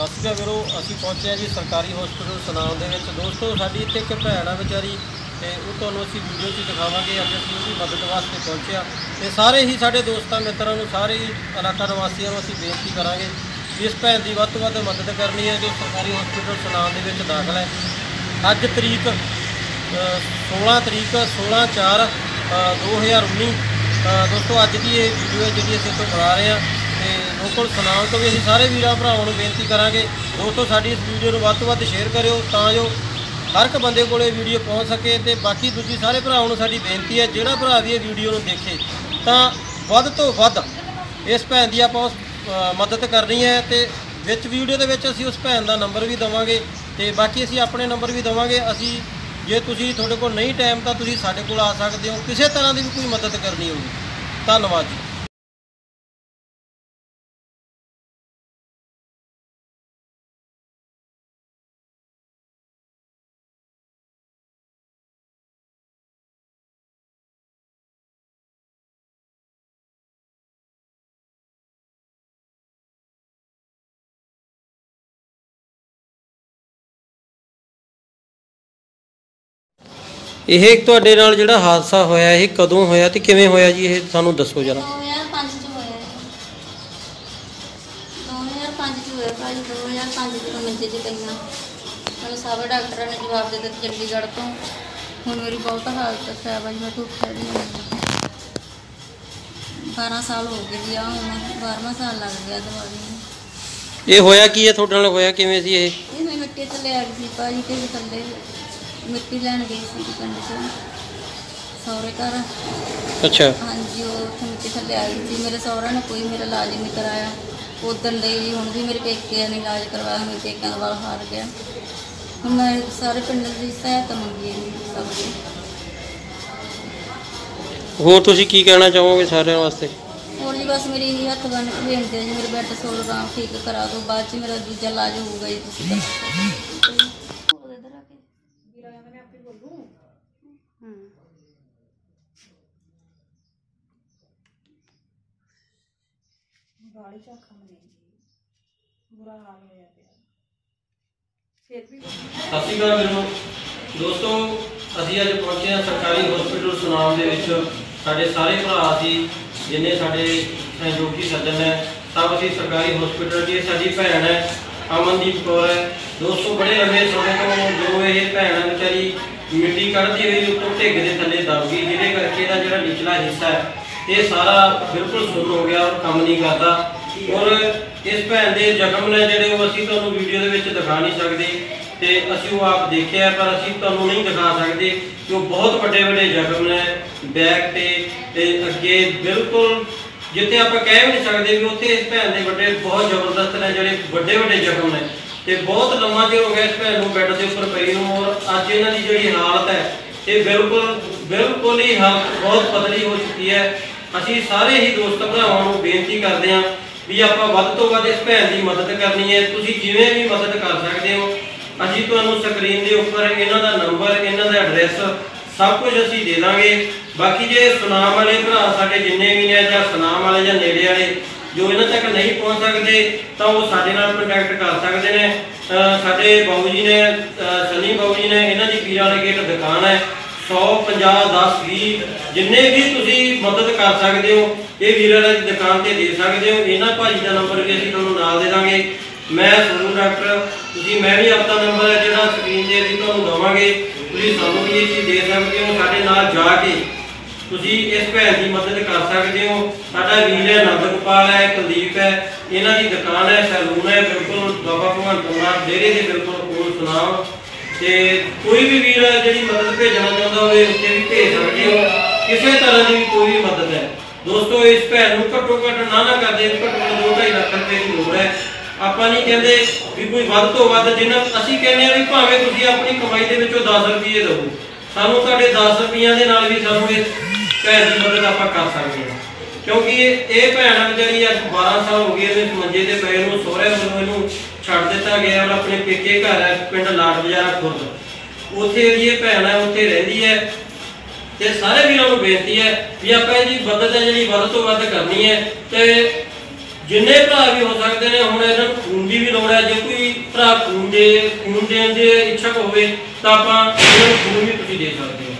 ਸਤਿ ਸ਼੍ਰੀ ਅਕਾਲ ਅਸੀਂ ਪਹੁੰਚੇ ਹਾਂ ਜੀ ਸਰਕਾਰੀ ਹਸਪੀਟਲ ਸਨਾਮ ਦੇ ਵਿੱਚ। ਦੋਸਤੋ ਸਾਡੀ ਇੱਥੇ ਇੱਕ ਭੈਣ ਆ ਵਿਚਾਰੀ ਤੇ ਉਹ ਤੁਹਾਨੂੰ ਅਸੀਂ ਵੀਡੀਓ 'ਚ ਦਿਖਾਵਾਂਗੇ। ਅੱਜ ਅਸੀਂ ਉਹਦੀ ਮਦਦ ਵਾਸਤੇ ਪਹੁੰਚੇ ਹਾਂ। ਤੇ ਸਾਰੇ ਹੀ ਸਾਡੇ ਦੋਸਤਾਂ ਮਿੱਤਰਾਂ ਨੂੰ ਸਾਰੇ ਹੀ ਇਲਾਕਾ ਨਿਵਾਸੀਆਂ ਨੂੰ ਅਸੀਂ ਬੇਨਤੀ ਕਰਾਂਗੇ ਵੀ ਇਸ ਭੈਣ ਦੀ ਵੱਧ ਤੋਂ ਵੱਧ ਮਦਦ ਕਰਨੀ ਹੈ ਜੋ ਸਰਕਾਰੀ ਹਸਪੀਟਲ ਸੁਨਾਮ ਦੇ ਵਿੱਚ ਦਾਖਲ ਹੈ। ਅੱਜ ਤਰੀਕ ਅ, 16 ਤਰੀਕ 16 4 2019 ਅ, ਦੋਸਤੋ ਅੱਜ ਦੀ ਇਹ ਵੀਡੀਓ ਹੈ ਜਿਹੜੀ ਅਸੀਂ ਤੋਂ ਬਣਾ ਰਹੇ ਹਾਂ। ਉਹ ਕੋਲ ਸੁਨਾਮ ਤੋਂ ਵੀ ਅਸੀਂ ਸਾਰੇ ਵੀਰਾਂ ਭਰਾਵਾਂ ਨੂੰ ਬੇਨਤੀ ਕਰਾਂਗੇ, ਦੋਸਤੋ ਸਾਡੀ ਇਸ ਵੀਡੀਓ ਨੂੰ ਵੱਧ ਤੋਂ ਵੱਧ ਸ਼ੇਅਰ ਕਰਿਓ ਤਾਂ ਜੋ ਹਰ ਇੱਕ ਬੰਦੇ ਕੋਲ ਇਹ ਵੀਡੀਓ ਪਹੁੰਚ ਸਕੇ ਤੇ ਬਾਕੀ ਦੂਜੀ ਸਾਰੇ ਭਰਾਵਾਂ ਨੂੰ ਸਾਡੀ ਬੇਨਤੀ ਹੈ, ਜਿਹੜਾ ਭਰਾ ਵੀ ਇਹ ਵੀਡੀਓ ਨੂੰ ਦੇਖੇ ਤਾਂ ਵੱਧ ਤੋਂ ਵੱਧ ਇਸ ਭੈਣ ਦੀ ਆਪਾਂ ਮਦਦ ਕਰਨੀ ਹੈ ਤੇ ਵਿੱਚ ਵੀਡੀਓ ਦੇ ਵਿੱਚ ਅਸੀਂ ਉਸ ਭੈਣ ਦਾ ਨੰਬਰ ਵੀ ਦਵਾਂਗੇ ਤੇ ਬਾਕੀ ਅਸੀਂ ਆਪਣੇ ਨੰਬਰ ਵੀ ਦਵਾਂਗੇ। ਅਸੀਂ ਜੇ ਤੁਸੀਂ ਤੁਹਾਡੇ ਕੋਲ ਨਹੀਂ ਟਾਈਮ ਤਾਂ ਤੁਸੀਂ ਸਾਡੇ ਕੋਲ ਆ ਸਕਦੇ ਹੋ। ਕਿਸੇ ਤਰ੍ਹਾਂ ਦੀ ਵੀ ਕੋਈ ਮਦਦ ਕਰਨੀ ਹੋਵੇ। ਧੰਨਵਾਦ ਜੀ। ਇਹ ਤੁਹਾਡੇ ਨਾਲ ਜਿਹੜਾ ਹਾਦਸਾ ਹੋਇਆ ਇਹ ਕਦੋਂ ਹੋਇਆ ਤੇ ਕਿਵੇਂ ਹੋਇਆ ਜੀ? ਇਹ ਸਾਨੂੰ ਦੱਸੋ ਜਰਾ। 2005 ਚ ਹੋਇਆ ਇਹ। 2005 ਚ ਹੋਇਆ ਭਾਜੀ 2005 ਚ ਮੈਂ ਮੰਜੇ ਪਈਆਂ ਮੈਨੂੰ ਸਾਰੇ ਡਾਕਟਰਾਂ ਨੇ ਜਵਾਬ ਦੇ ਦਿੱਤਾ ਚੰਡੀਗੜ੍ਹ ਤੋਂ। ਹੁਣ ਮੇਰੀ ਬਹੁਤ ਹਾਲਤ ਖਰਾਬ ਹੈ ਜੀ ਮੈਂ ਧੁੱਪ ਖੜੀ ਹਾਂ। 12 ਸਾਲ ਹੋ ਗਏ ਜੀ ਆ ਹੁਣ 12ਵਾਂ ਸਾਲ ਲੱਗ ਗਿਆ ਦਵਾਈ ਨੂੰ। ਇਹ ਹੋਇਆ ਕੀ ਹੈ? ਤੁਹਾਡੇ ਨਾਲ ਹੋਇਆ ਕਿਵੇਂ ਸੀ ਇਹ? ਇਹ ਮੈਂ ਮਿੱਟੀ ਥੱਲੇ ਆ ਗਈ ਸੀ ਭਾਜੀ ਤੇ ਥੱਲੇ ਮਿੱਟੀ ਲੈਣ ਗਈ ਸੀ ਪਿੰਡ 'ਚ। ਸਹੁਰੇ ਘਰ। ਅੱਛਾ। ਹਾਂਜੀ ਉਹ ਉੱਥੇ ਮਿੱਟੀ ਥੱਲੇ ਆ ਗਈ ਸੀ। ਮੇਰੇ ਸਹੁਰਾ ਨੇ ਕੋਈ ਮੇਰਾ ਇਲਾਜ ਨਹੀਂ ਕਰਾਇਆ। ਉਦੋਂ ਦੇ ਜੀ ਹੁਣ ਵੀ ਮੇਰੇ ਪੇਕੇ ਨੇ ਇਲਾਜ ਕਰਵਾਇਆ ਮੇਰੇ ਪੇਕਿਆਂ ਦਾ ਵਾਲ ਹਾਰ ਗਿਆ। ਹੁਣ ਮੈਂ ਸਾਰੇ ਪਿੰਡ ਦੀ ਸਹਾਇਤਾ ਮੰਗੀ ਹੈ ਜੀ ਸਭ ਦੀ। ਹੋਰ ਤੁਸੀਂ ਕੀ ਕਹਿਣਾ ਚਾਹੋਗੇ ਸਾਰਿਆਂ ਵਾਸਤੇ? ਹੋਰ ਜੀ ਬਸ ਮੇਰੀ ਇਹੀ ਹੱਥ ਬੰਨ ਕੇ ਬੇਨਤੀ ਹੈ ਜੀ ਮੇਰੇ ਬੈੱਡ ਸੋਲ ਰਾਮ ਠੀਕ ਕਰਾ ਦਿਓ। ਬਾਅਦ ਚ ਮੇਰਾ ਦੂਜਾ ਇਲਾਜ ਹੋਊਗਾ ਜੀ ਤੁਸੀਂ ਕਰ ਸਕਦੇ ਇਧਰ ਆ ਕੇ ਹੂੰ ਸਤਿ ਸ਼੍ਰੀ ਅਕਾਲ ਵੀਰੋ। ਦੋਸਤੋ, ਅਸੀਂ ਅੱਜ ਪਹੁੰਚੇ ਹਾਂ ਸਰਕਾਰੀ ਹਸਪੀਟਲ ਸੁਨਾਮ ਦੇ ਵਿੱਚ। ਸਾਡੇ ਸਾਰੇ ਭਰਾ ਸੀ ਜਿੰਨੇ ਸਾਡੇ ਸਹਿਯੋਗੀ ਸੱਜਣ ਨੇ, ਸਭ ਅਸੀਂ ਸਰਕਾਰੀ ਹਸਪੀਟਲ ਦੀ ਸਾਡੀ ਭੈਣ ਹੈ, ਅਮਨਦੀਪ ਕੌਰ ਹੈ। ਦੋਸਤੋ, ਬੜੇ ਲੰਮੇ ਸਮੇਂ ਤੋਂ ਜੋ ਇਹ ਭੈਣ ਵਿਚਾਰੀ ਮਿੱਟੀ ਕੱਢਦੀ ਹੋਈ ਉੱਤੋਂ ਢਿੱਗ ਦੇ ਥੱਲੇ ਦਬ ਗਈ, ਜਿਹਦੇ ਕਰਕੇ ਇਹਦਾ ਜਿਹੜਾ ਨਿਚਲਾ ਹਿੱਸਾ ਹੈ, ਇਹ ਸਾਰਾ ਬਿਲਕੁਲ ਸੁੰਨ ਹੋ ਗਿਆ ਔਰ ਕੰਮ ਨਹੀਂ ਕਰਦਾ। ਔਰ ਇਸ ਭੈਣ ਦੇ ਜ਼ਖਮ ਨੇ ਜਿਹੜੇ ਉਹ ਅਸੀਂ ਤੁਹਾਨੂੰ ਵੀਡੀਓ ਦੇ ਵਿੱਚ ਦਿਖਾ ਨਹੀਂ ਸਕਦੇ ਤੇ ਅਸੀਂ ਉਹ ਆਪ ਦੇਖਿਆ ਪਰ ਅਸੀਂ ਤੁਹਾਨੂੰ ਨਹੀਂ ਦਿਖਾ ਸਕਦੇ ਕਿ ਉਹ ਬਹੁਤ ਵੱਡੇ ਵੱਡੇ ਜ਼ਖਮ ਨੇ ਬੈਕ ਤੇ ਤੇ ਅੱਗੇ ਬਿਲਕੁਲ ਜਿੱਥੇ ਆਪਾਂ ਕਹਿ ਵੀ ਨਹੀਂ ਸਕਦੇ ਵੀ ਉੱਥੇ ਇਸ ਭੈਣ ਦੇ ਵੱਡੇ ਬਹੁਤ ਜ਼ਬਰਦਸਤ ਨੇ, ਜਿਹੜੇ ਵੱਡੇ ਵੱਡੇ ਜ਼ਖਮ ਨੇ। ਤੇ ਬਹੁਤ ਲੰਮਾ ਚਿਰ ਹੋ ਗਿਆ ਇਸ ਭੈਣ ਨੂੰ ਬੈੱਡ ਦੇ ਉੱਪਰ ਪਈ ਨੂੰ ਔਰ ਅੱਜ ਇਹਨਾਂ ਦੀ ਜਿਹੜੀ ਹਾਲਤ ਹੈ, ਇਹ ਬਿਲਕੁਲ ਬਿਲਕੁਲ ਹੀ ਹਾਲਤ ਬਹੁਤ ਪਤਲੀ ਹੋ ਚੁੱਕੀ ਹੈ। ਅਸੀਂ ਸਾਰੇ ਹੀ ਦੋਸਤ ਭਰਾਵਾਂ ਨੂੰ ਬੇਨਤੀ ਕਰਦੇ ਹਾਂ ਵੀ ਆਪਾਂ ਵੱਧ ਤੋਂ ਵੱਧ ਇਸ ਭੈਣ ਦੀ ਮਦਦ ਕਰਨੀ ਹੈ। ਤੁਸੀਂ ਜਿਵੇਂ ਵੀ ਮਦਦ ਕਰ ਸਕਦੇ ਹੋ, ਅਸੀਂ ਤੁਹਾਨੂੰ ਸਕਰੀਨ ਦੇ ਉੱਪਰ ਇਹਨਾਂ ਦਾ ਨੰਬਰ, ਇਹਨਾਂ ਦਾ ਐਡਰੈਸ ਸਭ ਕੁਝ ਅਸੀਂ ਦੇ ਦਾਂਗੇ। ਬਾਕੀ ਜੇ ਸੁਨਾਮ ਵਾਲੇ ਭਰਾ ਸਾਡੇ ਜਿੰਨੇ ਵੀ ਨੇ ਜਾਂ ਸੁਨਾਮ ਵਾਲੇ ਜਾਂ ਨੇੜੇ ਵਾਲੇ ਜੋ ਇਹਨਾਂ ਤੱਕ ਨਹੀਂ ਪਹੁੰਚ ਸਕਦੇ, ਤਾਂ ਉਹ ਸਾਡੇ ਨਾਲ ਕੰਟੈਕਟ ਕਰ ਸਕਦੇ ਨੇ। ਸਾਡੇ ਬਾਬੂ ਜੀ ਨੇ, ਅਹ ਸਨੀ ਬਾਬੂ ਜੀ ਨੇ, ਇਹਨਾਂ ਦੀ ਪੀਰਾਂ ਵਾਲੇ ਗੇਟ ਦੁਕਾਨ ਹੈ। 100 50 10 20 ਜਿੰਨੇ ਵੀ ਤੁਸੀਂ ਮਦਦ ਕਰ ਸਕਦੇ ਹੋ, ਇਹ ਵੀਰਾਂ ਦੀ ਦੁਕਾਨ ਤੇ ਦੇ ਸਕਦੇ ਹੋ। ਇਹਨਾਂ ਭਾਜੀ ਦਾ ਨੰਬਰ ਵੀ ਅਸੀਂ ਤੁਹਾਨੂੰ ਨਾਲ ਦੇ ਦਾਂਗੇ। ਮੈਂ ਸੋਨੂ ਡਾਕਟਰ, ਤੁਸੀਂ, ਮੈਂ ਵੀ ਆਪਣਾ ਨੰਬਰ ਹੈ ਜਿਹੜਾ ਸਕਰੀਨ ਤੇ ਅਸੀਂ ਤੁਹਾਨੂੰ ਦਵਾਂਗੇ। ਤੁਸੀਂ ਸਾਨੂੰ ਵੀ ਇਹ ਚੀਜ਼ ਦੇ ਸਕਦੇ ਹੋ, ਸਾਡੇ ਨਾਲ ਜਾ ਕੇ ਤੁਸੀਂ ਇਸ ਭੈਣ ਦੀ ਮਦਦ ਕਰ ਸਕਦੇ ਹੋ। ਸਾਡਾ ਵੀਰ ਹੈ ਨੰਦਗੋਪਾਲ ਹੈ, ਕੁਲਦੀਪ ਹੈ। ਇਹਨਾਂ ਦੀ ਦੁਕਾਨ ਹੈ, ਸੈਲੂਨ ਹੈ, ਬਿਲਕੁਲ ਬਾਬਾ ਭਗਵੰਤ ਮਾਨ ਡੇਰੇ ਦੇ ਬਿਲਕੁਲ ਕੋਲ ਸੁਣਾਓ ਤੇ ਕੋਈ ਵੀ ਵੀਰ ਜਿਹੜੀ ਮਦਦ ਭੇਜਣਾ ਚਾਹੁੰਦਾ ਹੋਵੇ ਉੱਤੇ ਵੀ ਭੇਜ ਸਕਦੇ ਹੋ। ਕਿਸੇ ਤਰ੍ਹਾਂ ਦੀ ਵੀ ਕੋਈ ਵੀ ਮਦਦ ਹੈ। ਦੋਸਤੋ, ਇਸ ਭੈਣ ਨੂੰ ਘੱਟੋ ਘੱਟ ਨਾ ਨਾ ਕਰਦੇ, ਘੱਟੋ ਘੱਟ 2.5 ਲੱਖ ਰੁਪਏ ਦੀ ਲੋੜ ਹੈ। ਆਪਾਂ ਨਹੀਂ ਕਹਿੰਦੇ ਵੀ ਕੋਈ ਵੱਧ ਤੋਂ ਵੱਧ, ਜਿੰਨਾ ਅਸੀਂ ਕਹਿੰਦੇ ਆ ਵੀ ਭਾਵੇਂ ਤੁਸੀਂ ਆਪਣੀ ਕਮਾਈ ਦੇ ਵਿੱਚੋਂ 10 ਰੁਪਏ ਦਿਓ ਸਾਨੂੰ ਤੁਹਾਡੇ 10 ਰੁਪਈਆਂ ਦੇ ਨਾਲ ਵੀ ਸਾਨੂੰ ਇਹ ਭੈਣ ਦੀ ਮਦਦ ਆਪਾਂ ਕਰ ਸਕਦੇ ਹਾਂ। ਕਿਉਂਕਿ ਇਹ ਭੈਣ ਆ ਵਿਚਾਰੀ ਅੱਜ 12 ਸਾਲ ਹੋ ਗਏ ਇਹਦੇ ਮੰਜੇ ਤੇ ਪਏ ਨੂੰ, ਸਹੁਰੇ ਵੱਲੋਂ ਇਹਨੂੰ ਛੱਡ ਦਿੱਤਾ ਗਿਆ ਔਰ ਆਪਣੇ ਪੇਕੇ ਘਰ ਹੈ, ਪਿੰਡ ਲਾਟ ਬਾਜ਼ਾਰਾ ਖੁਰਦ। ਉੱਥੇ ਜਿਹੜੀ ਇਹ ਭੈਣ ਹੈ, ਉੱਥੇ ਰਹਿੰਦੀ ਹੈ ਤੇ ਸਾਰੇ ਵੀਰਾਂ ਨੂੰ ਬੇਨਤੀ ਹੈ ਵੀ ਆਪਾਂ ਇਹਦੀ ਮਦਦ ਹੈ, ਜਿਹੜੀ ਵੱਧ ਤੋਂ ਵੱਧ ਕਰਨੀ ਹੈ ਤੇ ਜਿੰਨੇ ਭਰਾ ਵੀ ਹੋ ਸਕਦੇ ਨੇ, ਹੁਣ ਇਹਨਾਂ ਨੂੰ ਖੂਨ ਦੀ ਵੀ ਲੋੜ ਹੈ, ਜੇ ਕੋਈ ਭਰਾ ਖੂਨ ਦੇ, ਖੂਨ ਦੇਣ ਦੇ ਇੱਛਕ ਹੋਵੇ, ਤਾਂ ਆਪਾਂ ਇਹਨਾਂ ਨੂੰ ਖੂਨ ਵੀ ਤੁਸੀਂ ਦੇ ਸਕਦੇ ਹੋ।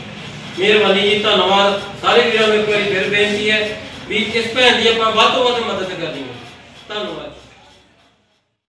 ਮਿਹਰਬਾਨੀ ਜੀ, ਧੰਨਵਾਦ। ਸਾਰੇ ਵੀਰਾਂ ਨੂੰ ਇੱਕ ਵਾਰੀ ਫਿਰ ਬੇਨਤੀ ਹੈ ਵੀ ਇਸ ਭੈਣ ਦੀ ਆਪਾਂ ਵੱਧ ਤੋਂ ਵੱਧ ਮਦਦ ਕਰਨੀ ਹੈ। ਧੰਨਵਾਦ।